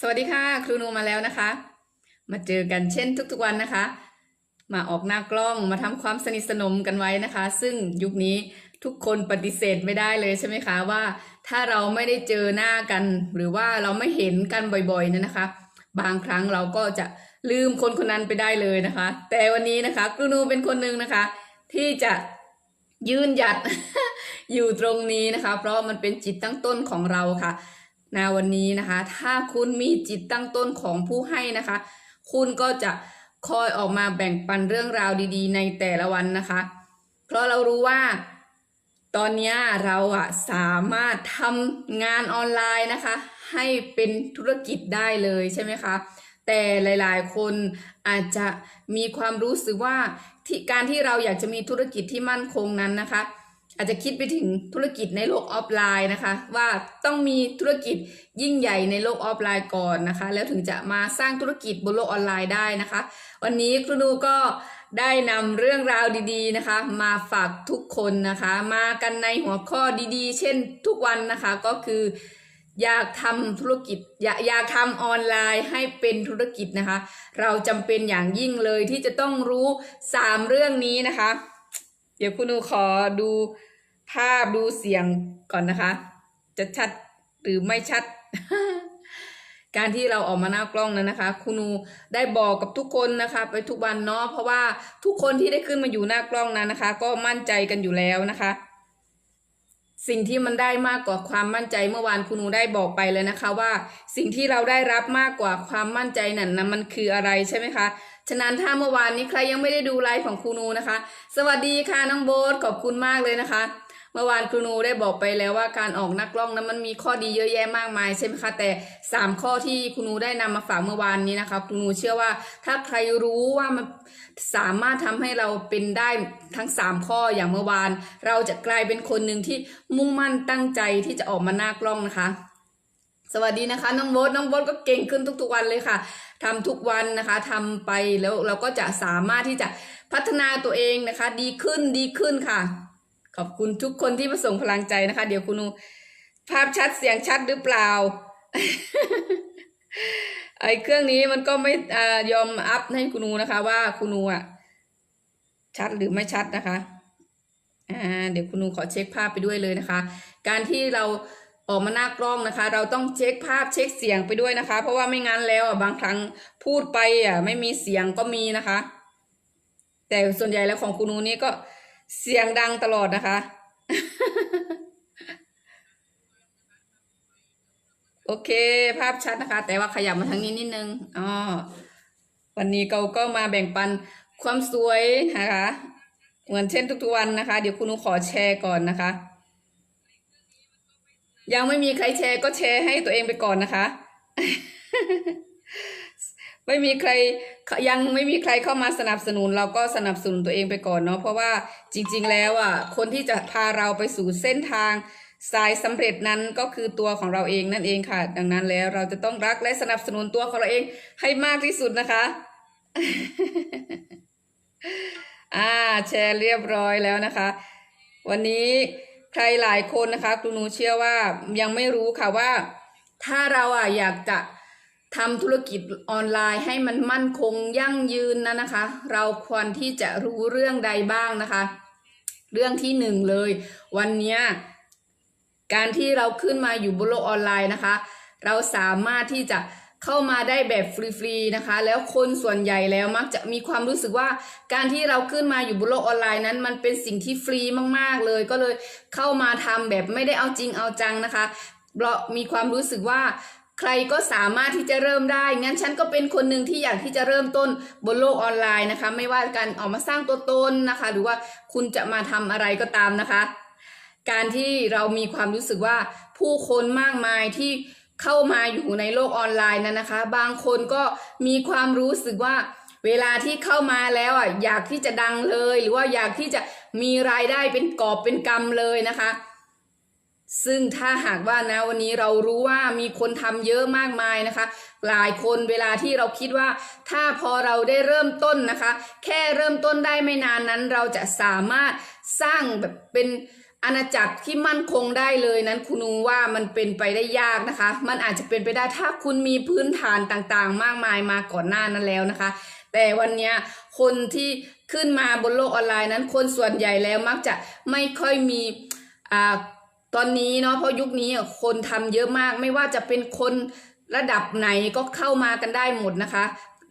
สวัสดีค่ะ ครูนูมาแล้วนะคะ มาเจอกันเช่นทุกๆวันนะคะ มาออกหน้ากล้องมาทำความสนิทสนมกันไว้นะคะ ซึ่งยุคนี้ทุกคนปฏิเสธไม่ได้เลยใช่ไหมคะว่า ถ้าเราไม่ได้เจอหน้ากัน หรือว่าเราไม่เห็นกันบ่อยๆเนี่ยนะคะ บางครั้งเราก็จะลืมคนคนนั้นไปได้เลยนะคะ แต่วันนี้นะคะ ครูนูเป็นคนหนึ่งนะคะ ที่จะยืนหยัดอยู่ตรงนี้นะคะ เพราะมันเป็นจิตตั้งต้นของเราค่ะ ในวันนี้นะคะ ถ้าคุณมีจิตตั้งต้นของผู้ให้นะคะ คุณก็จะคอยออกมาแบ่งปันเรื่องราวดีๆ ในแต่ละวันนะคะ เพราะเรารู้ว่าตอนนี้เราอะสามารถทำงานออนไลน์นะคะ ให้เป็นธุรกิจได้เลยใช่ไหมคะแต่หลายๆ คนอาจจะมีความรู้สึกว่าที่การที่เราอยากจะมีธุรกิจที่มั่นคงนั้นนะคะ อาจจะคิดไปถึงธุรกิจในโลกออฟไลน์นะคะ ว่าต้องมีธุรกิจยิ่งใหญ่ในโลกออฟไลน์ก่อนนะคะ แล้วถึงจะมาสร้างธุรกิจบนโลกออนไลน์ได้นะคะ วันนี้ครูนูก็ได้นำเรื่องราวดีๆนะคะ มาฝากทุกคนนะคะ มากันในหัวข้อดีๆ เช่นทุกวันนะคะก็คือ อยากทำธุรกิจอยากอยากทำออนไลน์ให้เป็นธุรกิจนะคะ เราจำเป็นอย่างยิ่งเลยที่จะต้องรู้สามเรื่องนี้นะคะ เดี๋ยวคุณนูขอดู ภาพดูเสียงก่อนนะคะ จะชัดหรือไม่ชัด การที่เราออกมาหน้ากล้องนั้นนะคะคุณนูได้บอกกับทุกคนนะคะ ไปทุกวันเนาะเพราะว่าทุกคนที่ได้ขึ้นมาอยู่หน้ากล้องนั้นนะคะ ก็มั่นใจกันอยู่แล้วนะคะสิ่งที่มันได้มากกว่าความมั่นใจเมื่อวานคุณหนูได้บอกไปเลยนะคะว่า สิ่งที่เราได้รับมากกว่าความมั่นใจนั่นนะมันคืออะไรใช่ไหมคะฉะนั้นถ้าเมื่อวานนี้ใครยังไม่ได้ดูไลฟ์ของครูนูนะคะ สวัสดีค่ะน้องโบ๊ทขอบคุณมากเลยนะคะ มื่อวานครูนูได้บอกไปแล้วว่าการออกนักกล้องนั้นมันมีข้อดีเยอะแยะมากมายใช่ไหมคะแต่สามข้อที่ครูนูได้นำมาฝากเมื่อวานนี้นะคะครูนูเชื่อว่าถ้าใครรู้ว่ามันสามารถทำให้เราเป็นได้ทั้งสามข้ออย่างเมื่อวาน เราจะกลายเป็นคนหนึ่งที่มุ่งมั่นตั้งใจที่จะออกมาหน้ากล้องนะคะ สวัสดีนะคะน้องโบ๊ทน้องโบ๊ทก็เก่งขึ้นทุกๆวันเลยค่ะทำทุกวันนะคะทำไปแล้วเราก็จะสามารถที่จะพัฒนาตัวเองนะคะ ดีขึ้นดีขึ้นค่ะ ขอบคุณทุกคนที่มาส่งพลังใจนะคะ เดี๋ยวคุณนูภาพชัดเสียงชัดหรือเปล่า ไอ้เครื่องนี้มันก็ไม่อยอมอัพให้คุณนูนะคะ ว่าคุณนูอะ ชัดหรือไม่ชัดนะคะอ่าเดี๋ยวคุณนูขอเช็คภาพไปด้วยเลยนะคะ การที่เราออกมาหน้ากล้องนะคะ เราต้องเช็คภาพเช็คเสียงไปด้วยนะคะ เพราะว่าไม่งั้นแล้วอะบางครั้งพูดไปอะ ไม่มีเสียงก็มีนะคะ แต่ส่วนใหญ่แล้วของคุณนูนี่ก็ เสียงดังตลอดนะคะ โอเค ภาพชัดนะคะ แต่ว่าขยับมาทางนี้นิดนึงอ๋อวันนี้เราก็มาแบ่งปันความสวยนะคะ เหมือนเช่นทุกๆวันนะคะ เดี๋ยวคุณนูขอแชร์ก่อนนะคะ ยังไม่มีใครแชร์ก็แชร์ให้ตัวเองไปก่อนนะคะ ไม่มีใครยังไม่มีใครเข้ามาสนับสนุน เราก็สนับสนุนตัวเองไปก่อนเนาะเพราะว่าจริง ๆ แล้วอะคนที่จะพาเราไปสู่เส้นทางสายสำเร็จนั้นก็คือตัวของเราเองนั่นเองค่ะ ดังนั้นแล้วเราจะต้องรักและสนับสนุนตัวของเราเองให้มากที่สุดนะคะอ่าแชร์เรียบร้อยแล้วนะคะ วันนี้ใครหลายคนนะคะครูนูเชื่อว่ายังไม่รู้ค่ะว่า ถ้าเราอะอยากจะ ทำธุรกิจออนไลน์ให้มันมั่นคงยั่งยืนนะนะคะ เราควรที่จะรู้เรื่องใดบ้างนะคะ เรื่องที่หนึ่งเลย วันนี้การที่เราขึ้นมาอยู่บนโลกออนไลน์นะคะ เราสามารถที่จะเข้ามาได้แบบฟรีๆนะคะ แล้วคนส่วนใหญ่แล้วมักจะมีความรู้สึกว่า การที่เราขึ้นมาอยู่บนโลกออนไลน์นั้น มันเป็นสิ่งที่ฟรีมากๆเลย ก็เลยเข้ามาทำแบบไม่ได้เอาจริงเอาจังนะคะเพราะมีความรู้สึกว่า ใครก็สามารถที่จะเริ่มได้ งั้นฉันก็เป็นคนหนึ่งที่อยากที่จะเริ่มต้นบนโลกออนไลน์นะคะ ไม่ว่าการออกมาสร้างตัวตนนะคะ หรือว่าคุณจะมาทำอะไรก็ตามนะคะ การที่เรามีความรู้สึกว่าผู้คนมากมายที่เข้ามาอยู่ในโลกออนไลน์นั้นนะคะ บางคนก็มีความรู้สึกว่าเวลาที่เข้ามาแล้วอะอยากที่จะดังเลย หรือว่าอยากที่จะมีรายได้เป็นกอบเป็นกำเลยนะคะ ซึ่งถ้าหากว่านะวันนี้เรารู้ว่ามีคนทำเยอะมากมายนะคะ หลายคนเวลาที่เราคิดว่าถ้าพอเราได้เริ่มต้นนะคะ แค่เริ่มต้นได้ไม่นานนั้น เราจะสามารถสร้างแบบเป็นอาณาจักรที่มั่นคงได้เลยนั้นคุณนูว่ามันเป็นไปได้ยากนะคะ มันอาจจะเป็นไปได้ถ้าคุณมีพื้นฐานต่างๆ มากมายมาก่อนหน้านั้นแล้วนะคะ แต่วันนี้คนที่ขึ้นมาบนโลกออนไลน์นั้น คนส่วนใหญ่แล้วมักจะไม่ค่อยมีอ่า ตอนนี้เนาะเพราะยุคนี้คนทำเยอะมากไม่ว่าจะเป็นคนระดับไหนก็เข้ามากันได้หมดนะคะ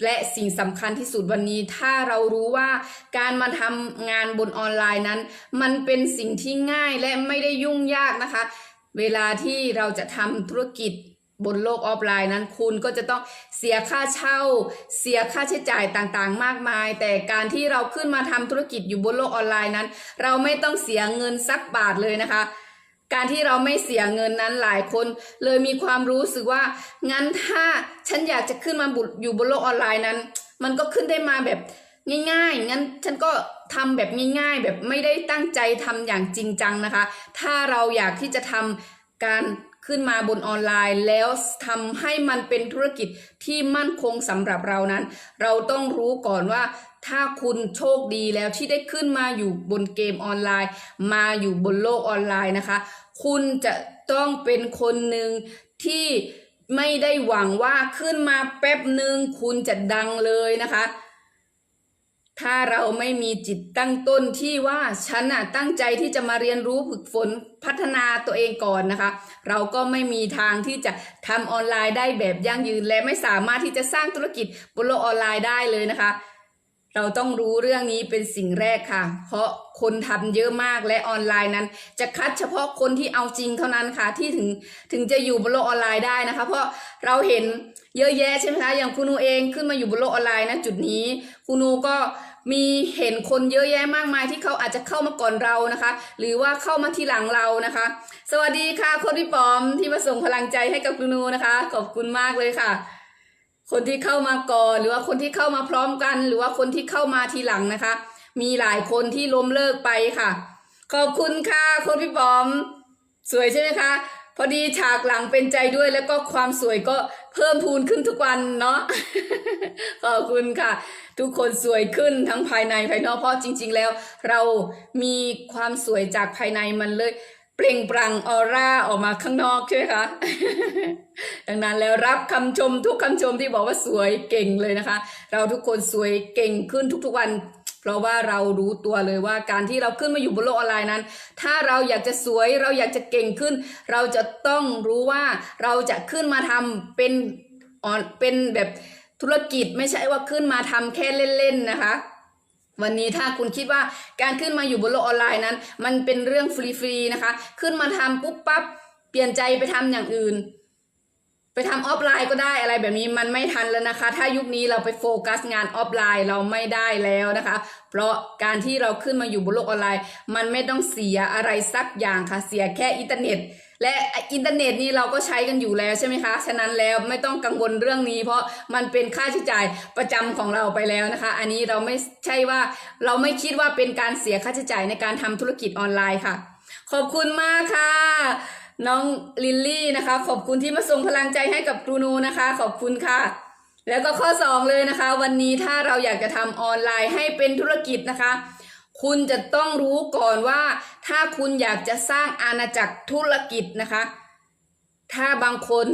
และสิ่งสำคัญที่สุดวันนี้ ถ้าเรารู้ว่าการมาทำงานบนออนไลน์นั้น มันเป็นสิ่งที่ง่ายและไม่ได้ยุ่งยากนะคะ เวลาที่เราจะทำธุรกิจบนโลกออฟไลน์นั้น คุณก็จะต้องเสียค่าเช่า เสียค่าใช้จ่ายต่างๆ มากมาย แต่การที่เราขึ้นมาทำธุรกิจอยู่บนโลกออนไลน์นั้น เราไม่ต้องเสียเงินสักบาทเลยนะคะ การที่เราไม่เสียเงินนั้นหลายคน เลยมีความรู้สึกว่า งั้นถ้าฉันอยากจะขึ้นมาบุอยู่บนโลกออนไลน์นั้น มันก็ขึ้นได้มาแบบง่ายๆงั้นฉันก็ทำแบบง่ายๆ แบบไม่ได้ตั้งใจทำอย่างจริงจังนะคะ ถ้าเราอยากที่จะทำการขึ้นมาบนออนไลน์แล้วทำให้มันเป็นธุรกิจที่มั่นคงสำหรับเรานั้น เราต้องรู้ก่อนว่า ถ้าคุณโชคดีแล้วที่ได้ขึ้นมาอยู่บนเกมออนไลน์ มาอยู่บนโลกออนไลน์นะคะ คุณจะต้องเป็นคนหนึ่งที่ไม่ได้หวังว่าขึ้นมาแป๊บหนึ่งคุณจะดังเลยนะคะ ถ้าเราไม่มีจิตตั้งต้นที่ว่าฉันน่ะตั้งใจที่จะมาเรียนรู้ฝึกฝนพัฒนาตัวเองก่อนนะคะ เราก็ไม่มีทางที่จะทำออนไลน์ได้แบบยั่งยืน และไม่สามารถที่จะสร้างธุรกิจบนโลกออนไลน์ได้เลยนะคะ เราต้องรู้เรื่องนี้เป็นสิ่งแรกค่ะ เพราะคนทำเยอะมากและออนไลน์นั้น จะคัดเฉพาะคนที่เอาจริงเท่านั้นค่ะ ที่ถึงถึงจะอยู่บนโลกออนไลน์ได้นะคะ เพราะเราเห็นเยอะแยะใช่ไหมคะอย่างคุณนูเองขึ้นมาอยู่บนโลกออนไลน์นะจุดนี้คุณนูก็มีเห็นคนเยอะแยะมากมายที่เขาอาจจะเข้ามาก่อนเรานะคะ หรือว่าเข้ามาทีหลังเรานะคะ สวัสดีค่ะคนพี่ปอมที่มาส่งพลังใจให้กับคุณนูนะคะ ขอบคุณมากเลยค่ะ คนที่เข้ามาก่อนหรือว่าคนที่เข้ามาพร้อมกัน หรือว่าคนที่เข้ามาทีหลังนะคะ มีหลายคนที่ล้มเลิกไปค่ะ ขอบคุณค่ะคนพี่บอม สวยใช่ไหมคะ พอดีฉากหลังเป็นใจด้วยแล้วก็ความสวยก็เพิ่มพูนขึ้นทุกวันเนาะขอบคุณค่ะ ทุกคนสวยขึ้นทั้งภายในภายนอกเพราะจริง ๆ แล้ว เรามีความสวยจากภายในมันเลย เปล่งปลั่งออร่าออกมาข้างนอกใช่ไหมคะ ดังนั้นแล้วรับคำชมทุกคำชมที่บอกว่าสวยเก่งเลยนะคะ เราทุกคนสวยเก่งขึ้นทุกๆวัน เพราะว่าเรารู้ตัวเลยว่าการที่เราขึ้นมาอยู่บนโลกออนไลน์นั้น ถ้าเราอยากจะสวยเราอยากจะเก่งขึ้น เราจะต้องรู้ว่าเราจะขึ้นมาทำเป็นออนเป็นแบบธุรกิจไม่ใช่ว่าขึ้นมาทำแค่เล่นๆนะคะ วันนี้ถ้าคุณคิดว่าการขึ้นมาอยู่บนโลกออนไลน์นั้น มันเป็นเรื่องฟรีๆนะคะ ขึ้นมาทำปุ๊บปั๊บเปลี่ยนใจไปทำอย่างอื่น ไปทำออฟไลน์ก็ได้อะไรแบบนี้มันไม่ทันแล้วนะคะ ถ้ายุคนี้เราไปโฟกัสงานออฟไลน์เราไม่ได้แล้วนะคะ เพราะการที่เราขึ้นมาอยู่บนโลกออนไลน์ มันไม่ต้องเสียอะไรสักอย่างค่ะ เสียแค่อินเทอร์เน็ต และอินเทอร์เน็ตนี่เราก็ใช้กันอยู่แล้วใช่ไหมคะ ฉะนั้นแล้วไม่ต้องกังวลเรื่องนี้ เพราะมันเป็นค่าใช้จ่ายประจำของเราไปแล้วนะคะ อันนี้เราไม่ใช่ว่าเราไม่คิดว่าเป็นการเสียค่าใช้จ่ายในการทำธุรกิจออนไลน์ค่ะ ขอบคุณมากค่ะ น้องลิลลี่นะคะ ขอบคุณที่มาส่งพลังใจให้กับครูนูนะคะ ขอบคุณค่ะ แล้วก็ข้อ 2 เลยนะคะ วันนี้ถ้าเราอยากจะทำออนไลน์ให้เป็นธุรกิจนะคะ คุณจะต้องรู้ก่อนว่า ถ้าคุณอยากจะสร้างอาณาจักรธุรกิจนะคะ ถ้าบางคน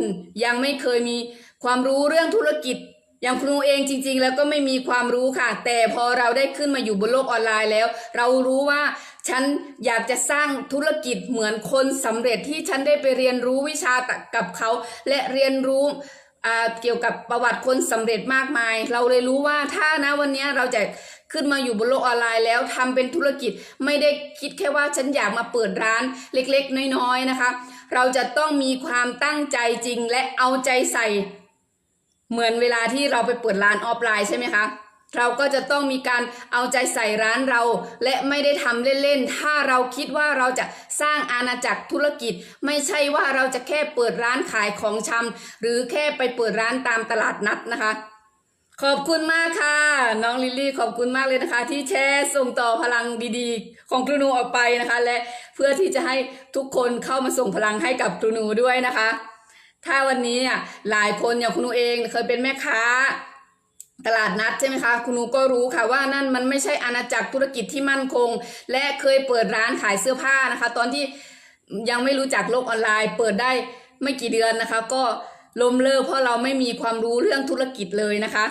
ยังไม่เคยมีความรู้เรื่องธุรกิจอย่างครูเองจริง ๆ แล้วก็ไม่มีความรู้ค่ะ แต่พอเราได้ขึ้นมาอยู่บนโลกออนไลน์แล้ว เรารู้ว่า ฉันอยากจะสร้างธุรกิจเหมือนคนสำเร็จที่ฉันได้ไปเรียนรู้วิชากับเขา และเรียนรู้เกี่ยวกับประวัติคนสำเร็จมากมาย เราเลยรู้ว่าถ้านะวันนี้เราจะขึ้นมาอยู่บนโลกออนไลน์แล้วทำเป็นธุรกิจไม่ได้คิดแค่ว่าฉันอยากมาเปิดร้านเล็กๆ น้อยๆนะคะ เราจะต้องมีความตั้งใจจริงและเอาใจใส่ เหมือนเวลาที่เราไปเปิดร้านออฟไลน์ใช่ไหมคะ เราก็จะต้องมีการเอาใจใส่ร้านเรา และไม่ได้ทำเล่นๆ ถ้าเราคิดว่าเราจะสร้างอาณาจักรธุรกิจ ไม่ใช่ว่าเราจะแค่เปิดร้านขายของชำหรือแค่ไปเปิดร้านตามตลาดนัดนะคะ ขอบคุณมากค่ะ น้องลิลลี่ขอบคุณมากเลยนะคะ ที่แชร์ส่งต่อพลังดีๆ ของครูนูออกไปนะคะ และเพื่อที่จะให้ทุกคนเข้ามาส่งพลังให้กับครูนูด้วยนะคะ ถ้าวันนี้เนี่ยหลายคนอย่างคุณนูเองเคยเป็นแม่ค้า ตลาดนัดใช่ไหมคะคุณหนูก็รู้ค่ะว่านั่นมันไม่ใช่อาณาจักรธุรกิจที่มั่นคง และเคยเปิดร้านขายเสื้อผ้านะคะ ตอนที่ยังไม่รู้จักโลกออนไลน์ เปิดได้ไม่กี่เดือนนะคะ ก็ล้มเลิกเพราะเราไม่มีความรู้เรื่องธุรกิจเลยนะคะ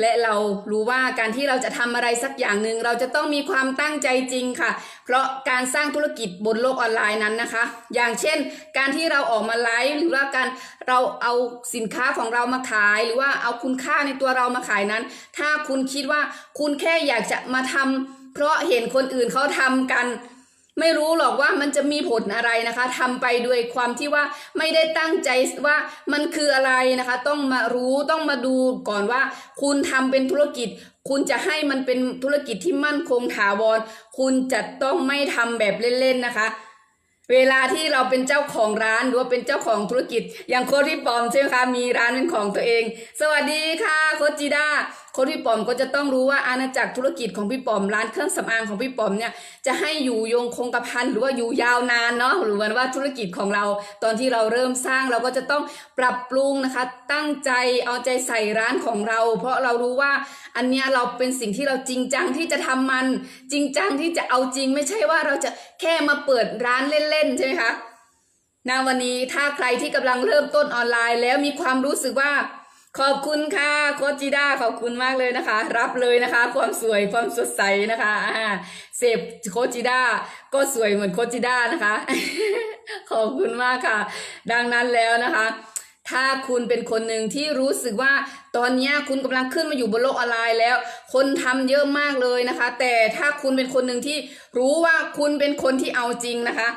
และเรารู้ว่าการที่เราจะทำอะไรสักอย่างหนึ่งเราจะต้องมีความตั้งใจจริงค่ะ เพราะการสร้างธุรกิจบนโลกออนไลน์นั้นนะคะ อย่างเช่น การที่เราออกมาไลฟ์หรือว่าการเราเอาสินค้าของเรามาขาย หรือว่าเอาคุณค่าในตัวเรามาขายนั้น ถ้าคุณคิดว่าคุณแค่อยากจะมาทำเพราะเห็นคนอื่นเขาทำกัน ไม่รู้หรอกว่ามันจะมีผลอะไรนะคะทำไปด้วยความที่ว่าไม่ได้ตั้งใจว่ามันคืออะไรนะคะ ต้องมารู้ต้องมาดูก่อนว่า คุณทำเป็นธุรกิจ คุณจะให้มันเป็นธุรกิจที่มั่นคงถาวร คุณจะต้องไม่ทำแบบเล่นๆนะคะเวลาที่เราเป็นเจ้าของร้านหรือว่าเป็นเจ้าของธุรกิจ อย่างโค้ดพี่ปอมใช่ไหมคะมีร้านเป็นของตัวเอง สวัสดีค่ะโค้ดจีด้า ค้ดพี่ปอมก็จะต้องรู้ว่าอาณาจักรธุรกิจของพี่ปอมร้านเครื่องสำอางของพี่ปอมเนี่ยจะให้อยู่ยงคงกระพันหรือว่าอยู่ยาวนานเนาะหรือว่าธุรกิจของเราตอนที่เราเริ่มสร้างเราก็จะต้องปรับปรุงนะคะ ตั้งใจเอาใจใส่ร้านของเรา เพราะเรารู้ว่าอันเนี้ยเราเป็นสิ่งที่เราจริงจังที่จะทำมัน จริงจังที่จะเอาจริงไม่ใช่ว่าเราจะแค่มาเปิดร้านเล่นๆใช่ไหมคะณวันนี้ถ้าใครที่กำลังเริ่มต้นออนไลน์แล้วมีความรู้สึกว่า ขอบคุณค่ะโคจิด้าขอบคุณมากเลยนะคะ รับเลยนะคะ ความสวยความสดใสนะคะอ่าเสพโคจิด้าก็สวยเหมือนโคจิด้านะคะ ขอบคุณมากค่ะ ดังนั้นแล้วนะคะ ถ้าคุณเป็นคนหนึ่งที่รู้สึกว่าตอนนี้คุณกำลังขึ้นมาอยู่บนโลกออนไลน์แล้ว คนทำเยอะมากเลยนะคะ แต่ถ้าคุณเป็นคนหนึ่งที่รู้ว่าคุณเป็นคนที่เอาจริงนะคะ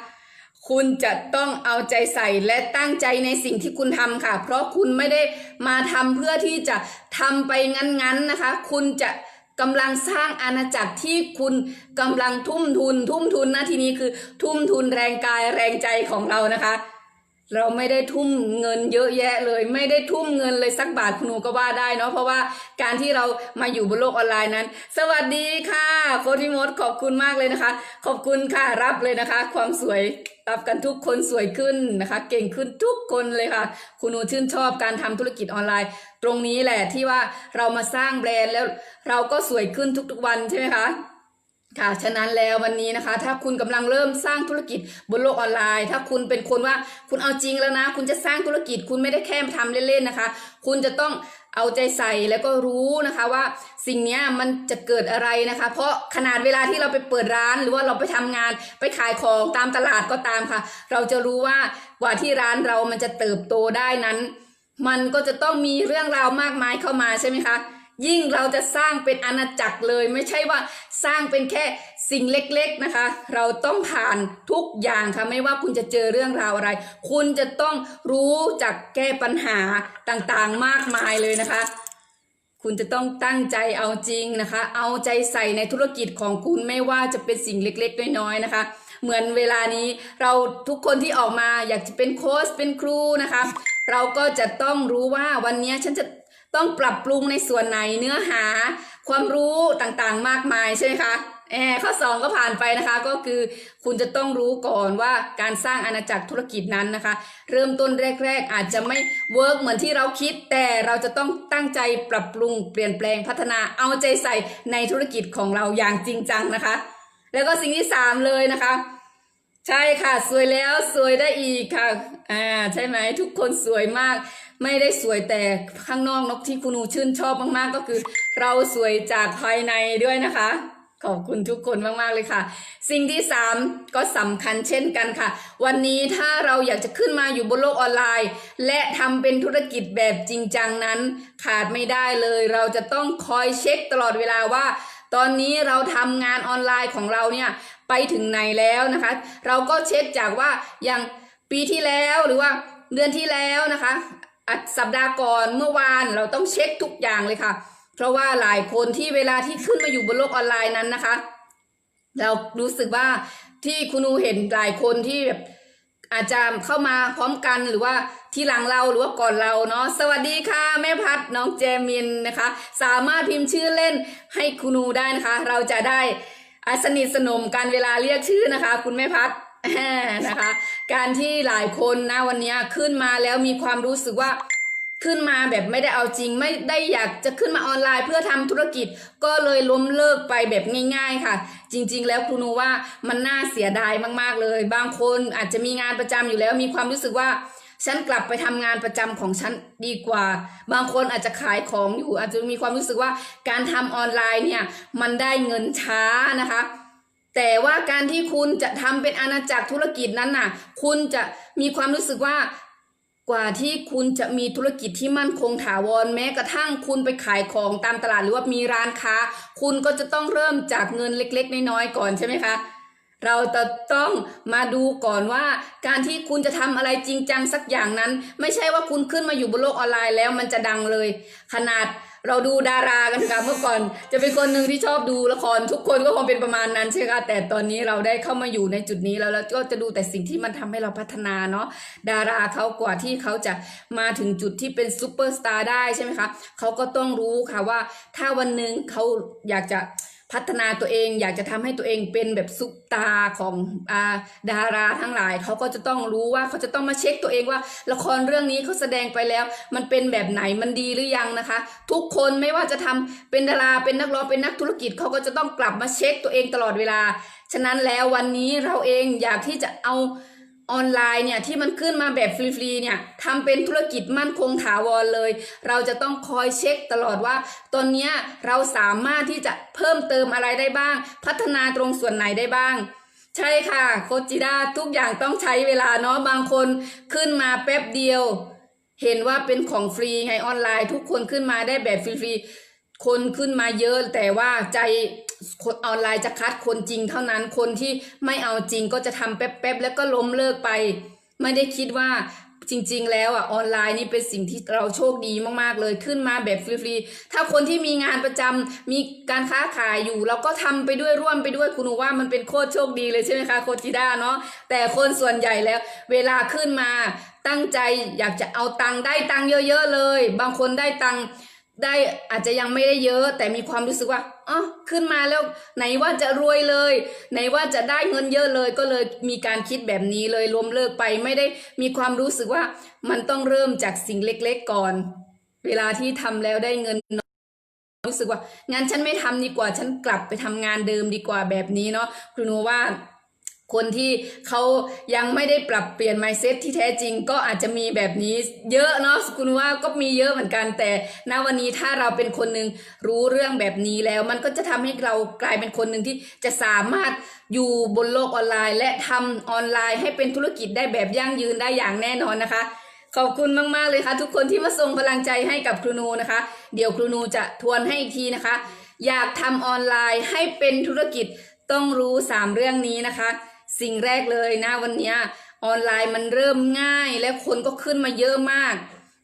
คุณจะต้องเอาใจใส่และตั้งใจในสิ่งที่คุณทำค่ะ เพราะคุณไม่ได้มาทำเพื่อที่จะทำไปงั้นๆนะคะ คุณจะกำลังสร้างอาณาจักรที่คุณกำลังทุ่มทุน ทุ่มทุนนะทีนี้คือ ทุ่มทุนแรงกายแรงใจของเรานะคะ เราไม่ได้ทุ่มเงินเยอะแยะเลย ไม่ได้ทุ่มเงินเลยสักบาทคุณหนูก็ว่าได้เนาะเพราะว่าการที่เรามาอยู่บนโลกออนไลน์นั้น สวัสดีค่ะโค้ชพี่มดขอบคุณมากเลยนะคะ ขอบคุณค่ะรับเลยนะคะ ความสวยรับกันทุกคนสวยขึ้นนะคะ เก่งขึ้นทุกคนเลยค่ะ คุณหนูชื่นชอบการทำธุรกิจออนไลน์ ตรงนี้แหละที่ว่าเรามาสร้างแบรนด์แล้วเราก็สวยขึ้นทุกๆวันใช่ไหมคะ ค่ะ ฉะนั้นแล้ววันนี้นะคะ ถ้าคุณกำลังเริ่มสร้างธุรกิจบนโลกออนไลน์ ถ้าคุณเป็นคนว่าคุณเอาจริงแล้วนะ คุณจะสร้างธุรกิจ คุณไม่ได้แค่ทำเล่นๆนะคะ คุณจะต้องเอาใจใส่แล้วก็รู้นะคะว่าสิ่งนี้มันจะเกิดอะไรนะคะ เพราะขนาดเวลาที่เราไปเปิดร้าน หรือว่าเราไปทำงานไปขายของตามตลาดก็ตามค่ะ เราจะรู้ว่ากว่าที่ร้านเรามันจะเติบโตได้นั้น มันก็จะต้องมีเรื่องราวมากมายเข้ามาใช่ไหมคะ ยิ่งเราจะสร้างเป็นอาณาจักรเลย ไม่ใช่ว่าสร้างเป็นแค่สิ่งเล็กๆนะคะ เราต้องผ่านทุกอย่างค่ะไม่ว่าคุณจะเจอเรื่องราวอะไร คุณจะต้องรู้จักแก้ปัญหาต่างๆมากมายเลยนะคะ คุณจะต้องตั้งใจเอาจริงนะคะ เอาใจใส่ในธุรกิจของคุณไม่ว่าจะเป็นสิ่งเล็กๆน้อยๆนะคะเหมือนเวลานี้เราทุกคนที่ออกมาอยากจะเป็นโค้ชเป็นครูนะคะ เราก็จะต้องรู้ว่าวันนี้ฉันจะ ต้องปรับปรุงในส่วนไหนเนื้อหา ความรู้ต่างๆ มากมายใช่ไหมคะแอข้อสองก็ผ่านไปนะคะก็คือคุณจะต้องรู้ก่อนว่าการสร้างอาณาจักรธุรกิจนั้นนะคะ เริ่มต้นแรก ๆ อาจจะไม่เวิร์กเหมือนที่เราคิด แต่เราจะต้องตั้งใจปรับปรุงเปลี่ยนแปลงพัฒนาเอาใจใส่ในธุรกิจของเราอย่างจริงจังนะคะ แล้วก็สิ่งที่สามเลยนะคะ ใช่ค่ะ สวยแล้วสวยได้อีกค่ะ อ่า ใช่ไหมทุกคนสวยมาก ไม่ได้สวยแต่ข้างนอกนกที่คุณหนูชื่นชอบมากๆก็คือ เราสวยจากภายในด้วยนะคะ ขอบคุณทุกคนมากๆเลยค่ะ สิ่งที่สามก็สำคัญเช่นกันค่ะ วันนี้ถ้าเราอยากจะขึ้นมาอยู่บนโลกออนไลน์ และทำเป็นธุรกิจแบบจริงจังนั้น ขาดไม่ได้เลย เราจะต้องคอยเช็คตลอดเวลาว่า ตอนนี้เราทำงานออนไลน์ของเราเนี่ยไปถึงไหนแล้วนะคะ เราก็เช็คจากว่าอย่างปีที่แล้วหรือว่าเดือนที่แล้วนะคะอะสัปดาห์ก่อนเมื่อวานเราต้องเช็คทุกอย่างเลยค่ะ เพราะว่าหลายคนที่เวลาที่ขึ้นมาอยู่บนโลกออนไลน์นั้นนะคะ เรารู้สึกว่าที่คุณอูเห็นหลายคนที่แบบ อาจจะเข้ามาพร้อมกันหรือว่าที่หลังเราหรือว่าก่อนเราเนาะสวัสดีค่ะ แม่พัดน้องเจมินนะคะ สามารถพิมพ์ชื่อเล่นให้คุณอูได้นะคะ เราจะได้อสนิทสนมกันเวลาเรียกชื่อนะคะ คุณแม่พัดนะคะ การที่หลายคนนะวันนี้ขึ้นมาแล้วมีความรู้สึกว่าขึ้นมาแบบไม่ได้เอาจริงไม่ได้อยากจะขึ้นมาออนไลน์เพื่อทำธุรกิจ ก็เลยล้มเลิกไปแบบง่าย ๆ ค่ะ จริง ๆ แล้วครูนูว่ามันน่าเสียดายมากๆเลย บางคนอาจจะมีงานประจำอยู่แล้ว มีความรู้สึกว่าฉันกลับไปทำงานประจำของฉันดีกว่า บางคนอาจจะขายของอยู่ อาจจะมีความรู้สึกว่าการทำออนไลน์เนี่ยมันได้เงินช้านะคะ แต่ว่าการที่คุณจะทำเป็นอาณาจักรธุรกิจนั้นน่ะ คุณจะมีความรู้สึกว่า กว่าที่คุณจะมีธุรกิจที่มั่นคงถาวรแม้กระทั่งคุณไปขายของตามตลาดหรือว่ามีร้านค้า คุณก็จะต้องเริ่มจากเงินเล็ก ๆ น้อยๆก่อนใช่ไหมคะเราจะต้องมาดูก่อนว่า การที่คุณจะทำอะไรจริงจังสักอย่างนั้น ไม่ใช่ว่าคุณขึ้นมาอยู่บนโลกออนไลน์แล้วมันจะดังเลย ขนาด เราดูดารากันค่ะเมื่อก่อนจะเป็นคนหนึ่งที่ชอบดูละครทุกคนก็คงเป็นประมาณนั้นใช่ไหมคะแต่ตอนนี้เราได้เข้ามาอยู่ในจุดนี้แล้วแล้วก็จะดูแต่สิ่งที่มันทำให้เราพัฒนาเนาะดาราเขากว่าที่เขาจะมาถึงจุดที่เป็นซูเปอร์สตาร์ได้ใช่ไหมคะเขาก็ต้องรู้ค่ะว่าถ้าวันหนึ่งเขาอยากจะ พัฒนาตัวเองอยากจะทำให้ตัวเองเป็นแบบซุปตาของอาดาราทั้งหลายเขาก็จะต้องรู้ว่าเขาจะต้องมาเช็คตัวเองว่า ละครเรื่องนี้เขาแสดงไปแล้ว มันเป็นแบบไหนมันดีหรือยังนะคะ ทุกคนไม่ว่าจะทำเป็นดาราเป็นนักร้องเป็นนักธุรกิจเขาก็จะต้องกลับมาเช็คตัวเองตลอดเวลา ฉะนั้นแล้ววันนี้เราเองอยากที่จะเอา ออนไลน์เนี่ยที่มันขึ้นมาแบบฟรีๆเนี่ยทำเป็นธุรกิจมั่นคงถาวรเลย เราจะต้องคอยเช็คตลอดว่าตอนนี้เราสามารถที่จะเพิ่มเติมอะไรได้บ้าง พัฒนาตรงส่วนไหนได้บ้าง ใช่ค่ะโคจิด้าทุกอย่างต้องใช้เวลาเนาะบางคนขึ้นมาแป๊บเดียว เห็นว่าเป็นของฟรีไงออนไลน์ ทุกคนขึ้นมาได้แบบฟรีๆคนขึ้นมาเยอะแต่ว่าใจ คนออนไลน์จะคัดคนจริงเท่านั้นคนที่ไม่เอาจริงก็จะทำแป๊บๆแล้วก็ล้มเลิกไป ไม่ได้คิดว่าจริง ๆ แล้วอะออนไลน์นี่เป็นสิ่งที่เราโชคดีมากๆเลยขึ้นมาแบบฟรีๆถ้าคนที่มีงานประจำมีการค้าขายอยู่ เราก็ทำไปด้วยร่วมไปด้วยคุณหนูว่ามันเป็นโคตรโชคดีเลยใช่ไหมคะโคชจิด้าเนาะแต่คนส่วนใหญ่แล้ว เวลาขึ้นมาตั้งใจอยากจะเอาตังค์ได้ตังค์เยอะ ๆ เลย บางคนได้ตังค์ ได้อาจจะยังไม่ได้เยอะ แต่มีความรู้สึกว่าอ๋อขึ้นมาแล้วไหนว่าจะรวยเลย ไหนว่าจะได้เงินเยอะเลยก็เลยมีการคิดแบบนี้เลยล้มเลิกไปไม่ได้มีความรู้สึกว่ามันต้องเริ่มจากสิ่งเล็กๆก่อน เวลาที่ทำแล้วได้เงินรู้สึกว่างั้นฉันไม่ทำดีกว่า ฉันกลับไปทำงานเดิมดีกว่าแบบนี้เนาะครูโนว่า คนที่เขายังไม่ได้ปรับเปลี่ยน mindset ที่แท้จริงก็อาจจะมีแบบนี้เยอะเนาะคุณว่าก็มีเยอะเหมือนกันแต่ณวันนี้ถ้าเราเป็นคนหนึ่งรู้เรื่องแบบนี้แล้ว มันก็จะทำให้เรากลายเป็นคนหนึ่งที่จะสามารถอยู่บนโลกออนไลน์ และทำออนไลน์ให้เป็นธุรกิจได้แบบยั่งยืนได้อย่างแน่นอนนะคะ ขอบคุณมากๆเลยค่ะ ทุกคนที่มาส่งพลังใจให้กับครูนูนะคะ เดี๋ยวครูนูจะทวนให้อีกทีนะคะ อยากทำออนไลน์ให้เป็นธุรกิจต้องรู้ 3 เรื่องนี้นะคะ สิ่งแรกเลยนะวันนี้ออนไลน์มันเริ่มง่าย และคนก็ขึ้นมาเยอะมาก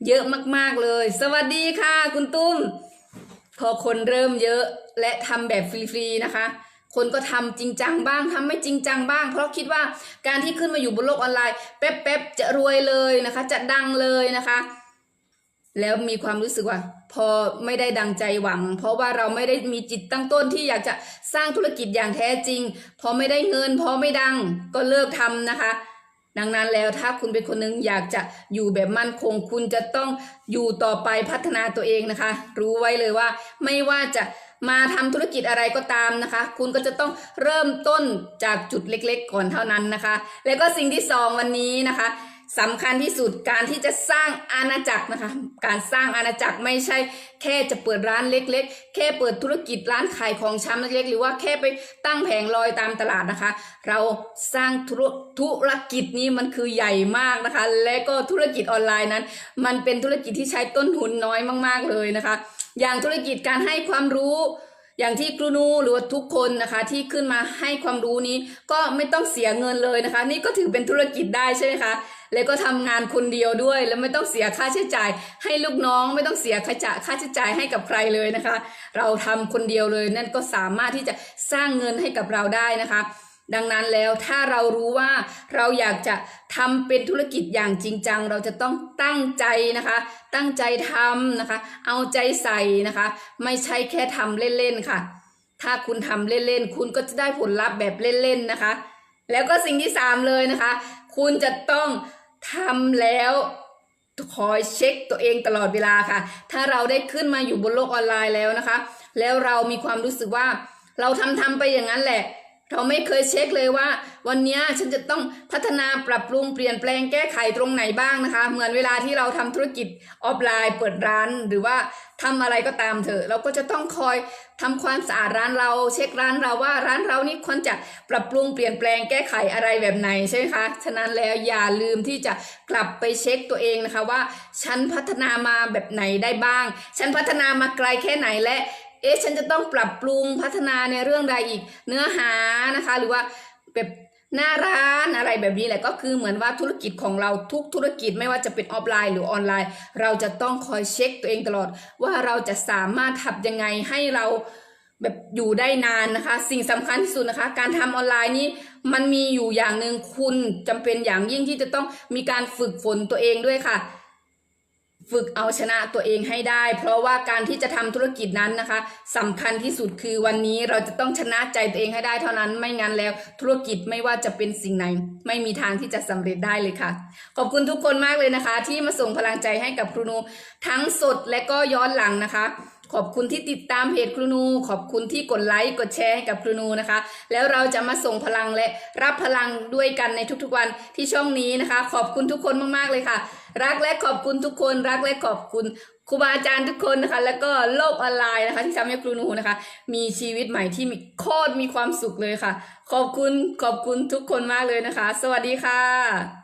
เยอะมากๆเลย สวัสดีค่ะ คุณตุ้ม พอคนเริ่มเยอะและทำแบบฟรีๆนะคะ คนก็ทำจริงจังบ้างทำไม่จริงจังบ้าง เพราะคิดว่าการที่ขึ้นมาอยู่บนโลกออนไลน์ แป๊บๆจะรวยเลยนะคะ จะดังเลยนะคะ แล้วมีความรู้สึกว่า พอไม่ได้ดังใจหวัง เพราะว่าเราไม่ได้มีจิตตั้งต้นที่อยากจะสร้างธุรกิจอย่างแท้จริง พอไม่ได้เงิน พอไม่ดังก็เลิกทำนะคะ ดังนั้นแล้วถ้าคุณเป็นคนหนึ่งอยากจะอยู่แบบมั่นคง คุณจะต้องอยู่ต่อไปพัฒนาตัวเองนะคะ รู้ไว้เลยว่าไม่ว่าจะมาทำธุรกิจอะไรก็ตามนะคะ คุณก็จะต้องเริ่มต้นจากจุดเล็ก ๆ ก่อนเท่านั้นนะคะ แล้วก็สิ่งที่สองวันนี้นะคะ สำคัญที่สุดการที่จะสร้างอาณาจักรนะคะ การสร้างอาณาจักรไม่ใช่ แค่จะเปิดร้านเล็ก ๆ แค่เปิดธุรกิจร้านขายของชำเล็กๆ หรือว่าแค่ไปตั้งแผงลอยตามตลาดนะคะ เราสร้างธุรธุรกิจนี้มันคือใหญ่มากนะคะ และก็ธุรกิจออนไลน์นั้น มันเป็นธุรกิจที่ใช้ต้นทุนน้อยมาก ๆเลยนะคะ อย่างธุรกิจการให้ความรู้ อย่างที่ครูนูหรือว่าทุกคนนะคะที่ขึ้นมาให้ความรู้นี้ก็ไม่ต้องเสียเงินเลยนะคะ นี่ก็ถือเป็นธุรกิจได้ใช่ไหมคะแล้วก็ทำงานคนเดียวด้วย แล้วไม่ต้องเสียค่าใช้จ่าย ให้ลูกน้องไม่ต้องเสียค่าจ่ายค่าใช้จ่ายให้กับใครเลยนะคะ เราทำคนเดียวเลยนั่นก็สามารถที่จะสร้างเงินให้กับเราได้นะคะ ดังนั้นแล้วถ้าเรารู้ว่าเราอยากจะทำเป็นธุรกิจอย่างจริงจัง เราจะต้องตั้งใจนะคะ ตั้งใจทำนะคะ เอาใจใส่นะคะ ไม่ใช่แค่ทำเล่นๆค่ะ ถ้าคุณทำเล่นๆ คุณก็จะได้ผลลัพธ์แบบเล่นๆนะคะ แล้วก็สิ่งที่สามเลยนะคะ คุณจะต้องทำแล้วคอยเช็คตัวเองตลอดเวลาค่ะ ถ้าเราได้ขึ้นมาอยู่บนโลกออนไลน์แล้วนะคะ แล้วเรามีความรู้สึกว่าเราทำทำไปอย่างนั้นแหละ เราไม่เคยเช็คเลยว่า วันนี้ฉันจะต้องพัฒนาปรับปรุงเปลี่ยนแปลงแก้ไขตรงไหนบ้างนะคะ เหมือนเวลาที่เราทำธุรกิจออฟไลน์เปิดร้านหรือว่าทำอะไรก็ตามเถอะเราก็จะต้องคอยทำความสะอาดร้านเรา เช็คร้านเราว่าร้านเรานี่ควรจะปรับปรุงเปลี่ยนแปลงแก้ไขอะไรแบบไหนใช่ไหมคะฉะนั้นแล้วอย่าลืมที่จะกลับไปเช็คตัวเองนะคะว่า ฉันพัฒนามาแบบไหนได้บ้าง ฉันพัฒนามาไกลแค่ไหนและ เอ๊ะฉันจะต้องปรับปรุงพัฒนาในเรื่องใดอีกเนื้อหานะคะ หรือว่าแบบหน้าร้านอะไรแบบนี้แหละก็คือเหมือนว่าธุรกิจของเราทุกธุรกิจไม่ว่าจะเป็นออฟไลน์หรือออนไลน์ เราจะต้องคอยเช็คตัวเองตลอด ว่าเราจะสามารถทำยังไงให้เราแบบอยู่ได้นานนะคะ สิ่งสำคัญที่สุดนะคะ การทำออนไลน์นี้มันมีอยู่อย่างหนึ่งคุณจำเป็นอย่างยิ่งที่จะต้องมีการฝึกฝนตัวเองด้วยค่ะ ฝึกเอาชนะตัวเองให้ได้ เพราะว่าการที่จะทำธุรกิจนั้นนะคะสำคัญที่สุดคือวันนี้เราจะต้องชนะใจตัวเองให้ได้เท่านั้นไม่งั้นแล้ว ธุรกิจไม่ว่าจะเป็นสิ่งไหน ไม่มีทางที่จะสำเร็จได้เลยค่ะ ขอบคุณทุกคนมากเลยนะคะ ที่มาส่งพลังใจให้กับครูนูทั้งสดและก็ย้อนหลังนะคะ ขอบคุณที่ติดตามเพจครูนู ขอบคุณที่กดไลค์กดแชร์ให้กับครูนูนะคะ แล้วเราจะมาส่งพลังและรับพลังด้วยกันในทุกๆวันที่ช่องนี้นะคะ ขอบคุณทุกคนมากๆเลยค่ะ รักและขอบคุณทุกคน รักและขอบคุณครูบาอาจารย์ทุกคนนะคะ แล้วก็โลกออนไลน์นะคะ ที่ทำให้ครูนูนะคะ มีชีวิตใหม่ที่มีโคตรมีความสุขเลยค่ะ ขอบคุณขอบคุณทุกคนมากเลยนะคะ สวัสดีค่ะ